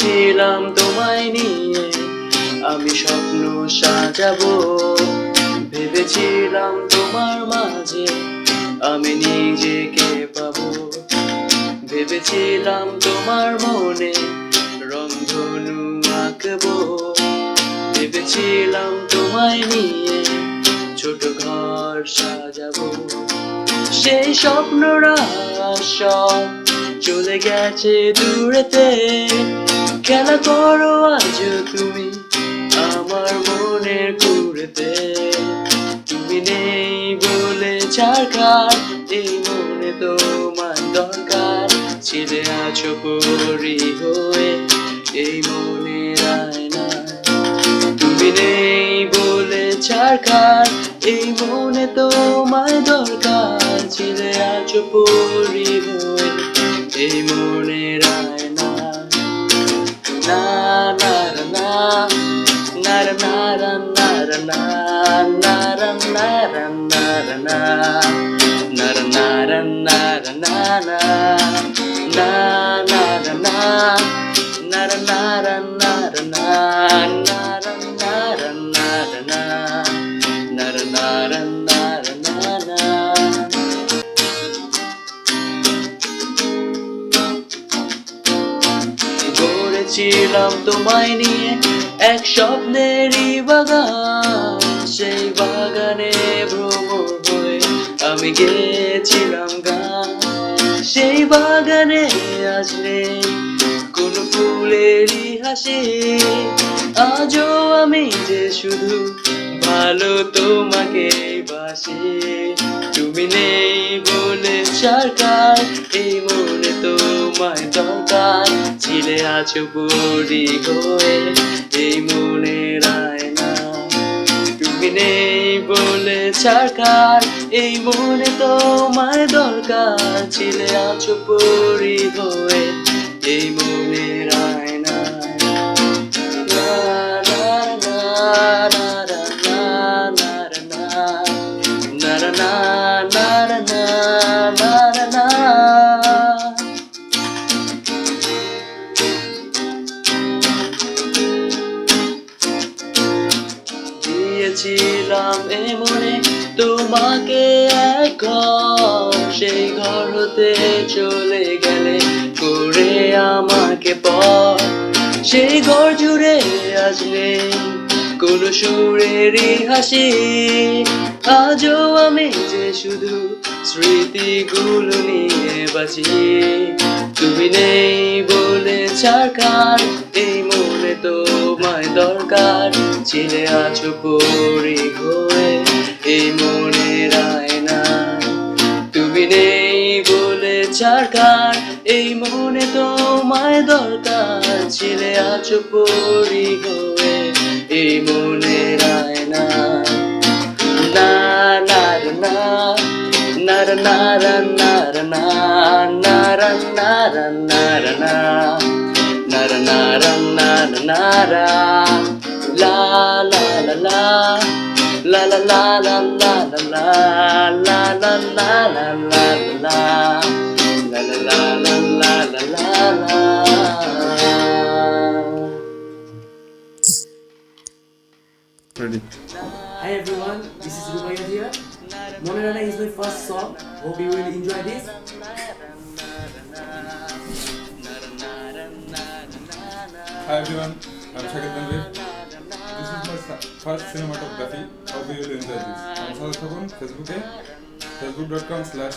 ভেবেছিলাম তোমায় নিয়ে। আমি স্বপ্ন সাজাবো, ভেবেছিলাম তোমার মাঝে আমি নিজেকে পাবো। ভেবেছিলাম তোমার মনে রংধনু আঁকবো। ভেবেছিলাম তোমায় নিয়ে ছোট ঘর সাজাবো। সেই স্বপ্নরা সব চলে গেছে দূরেতে। খেলা করো আজ তুমি আমার মনের কুড়েতে? তুমি নেই বলে ছাড়কার এই মনে তোমার দরকার। ছিলে আছো পরি হয়ে এই মনের আয়নায়। তুমি নেই বলে ছাড়কার এই মনে তোমায় দরকার। ছিলে আছো পরি হয়ে এই মনের na na na গড়েছিলাম তোমায় নিয়ে এক স্বপ্নেরই বাগান। সেই বাগানে ভ্রমণ হয়ে আমি গেছিলাম গান। সেই বাগানে নেই কোন ফুলেরই হাসি। আজও আমি যে শুধু ভালো তোমাকে বাসি। তুমি নেই বলে সরকার, এই মনে তোমায় দরকার। ছিলে আছো বুড়ি গোয়ে এই মনে রায় না তুমি নেই বলে ছাড়কার এই মনে তোমায় দরকার। ছিলে আছ বুড়ি গোয়ে এই মনে দিয়েছিলাম এ মনে। তোমাকে এক সেই ঘর হতে চলে গেলে করে আমাকে পর সেই ঘর জুড়ে আজ নেই কোন সুরেরই হাসি। আজও আমি যে শুধু স্মৃতিগুলো নিয়ে বাঁচি। তুমি নেই বলে ছাড়কার এই তোমায় দরকার ছিলে আছো পরি হয়ে এই মনের আয়না তুমি নেই বলে ছাড়কার এই মনে তোমায় দরকার ছিলে আছো পরি হয়ে এই মনের আয়না না না না না না না না না না না না না না Nara nara nara nara La la la la La la la la la la la La la la la la la La la la la la la la la Ready. Hi everyone, this is Rubayat here. Monarana is my first song. Hope you will enjoy this. Hi everyone, I'm Shakir Tanvir. This is my first cinematography. Hope you will enjoy this. I'm সাথে থাকুন ফেসবুকে facebook.com slash